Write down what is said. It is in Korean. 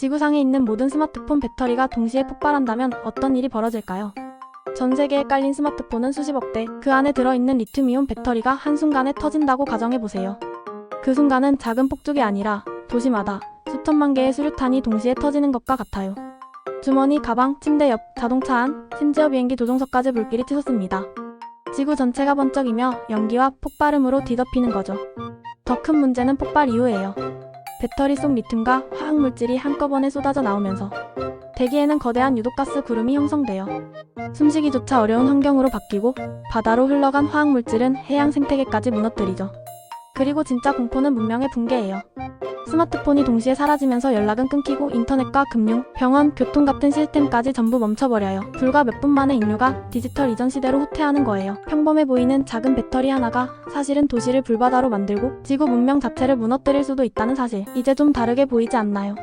지구상에 있는 모든 스마트폰 배터리가 동시에 폭발한다면 어떤 일이 벌어질까요? 전 세계에 깔린 스마트폰은 수십억 대, 그 안에 들어있는 리튬이온 배터리가 한순간에 터진다고 가정해보세요. 그 순간은 작은 폭죽이 아니라 도시마다 수천만 개의 수류탄이 동시에 터지는 것과 같아요. 주머니, 가방, 침대 옆, 자동차 안, 심지어 비행기 조종석까지 불길이 튀솟습니다. 지구 전체가 번쩍이며 연기와 폭발음으로 뒤덮이는 거죠. 더 큰 문제는 폭발 이후예요. 배터리 속 리튬과 화학물질이 한꺼번에 쏟아져 나오면서 대기에는 거대한 유독가스 구름이 형성돼요. 숨쉬기조차 어려운 환경으로 바뀌고 바다로 흘러간 화학물질은 해양 생태계까지 무너뜨리죠. 그리고 진짜 공포는 문명의 붕괴예요. 스마트폰이 동시에 사라지면서 연락은 끊기고 인터넷과 금융, 병원, 교통 같은 시스템까지 전부 멈춰버려요. 불과 몇 분 만에 인류가 디지털 이전 시대로 후퇴하는 거예요. 평범해 보이는 작은 배터리 하나가 사실은 도시를 불바다로 만들고 지구 문명 자체를 무너뜨릴 수도 있다는 사실. 이제 좀 다르게 보이지 않나요?